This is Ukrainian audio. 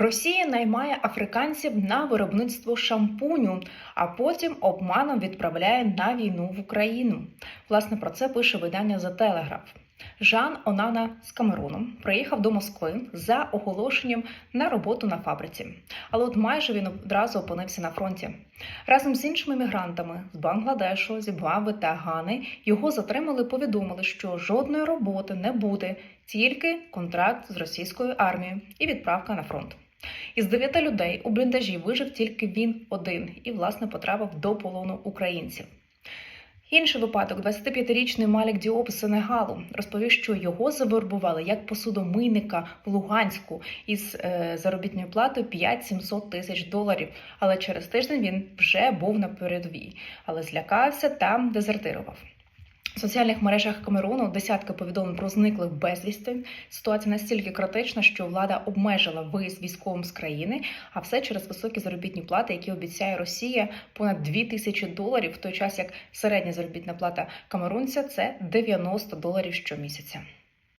Росія наймає африканців на виробництво шампуню, а потім обманом відправляє на війну в Україну. Власне про це пише видання The Telegraph. Жан Онана з Камеруну приїхав до Москви за оголошенням на роботу на фабриці, але от майже він одразу опинився на фронті. Разом з іншими мігрантами з Бангладешу, Зімбабве та Гани його затримали. Повідомили, що жодної роботи не буде, тільки контракт з російською армією і відправка на фронт. Із дев'яти людей у бліндажі вижив тільки він один і, власне, потрапив до полону українців. Інший випадок 25-річний Малік Діоп з Сенегалу розповів, що його завербували як посудомийника в Луганську із е, заробітною платою 5-700 тисяч доларів. Але через тиждень він вже був на передовій, але злякався та дезертирував. В соціальних мережах Камеруну десятки повідомлень про зниклих безвісти. Ситуація настільки критична, що влада обмежила виїзд військовим з країни, а все через високі заробітні плати, які обіцяє Росія понад 2 тисячі доларів, в той час як середня заробітна плата камерунця це 90 доларів щомісяця.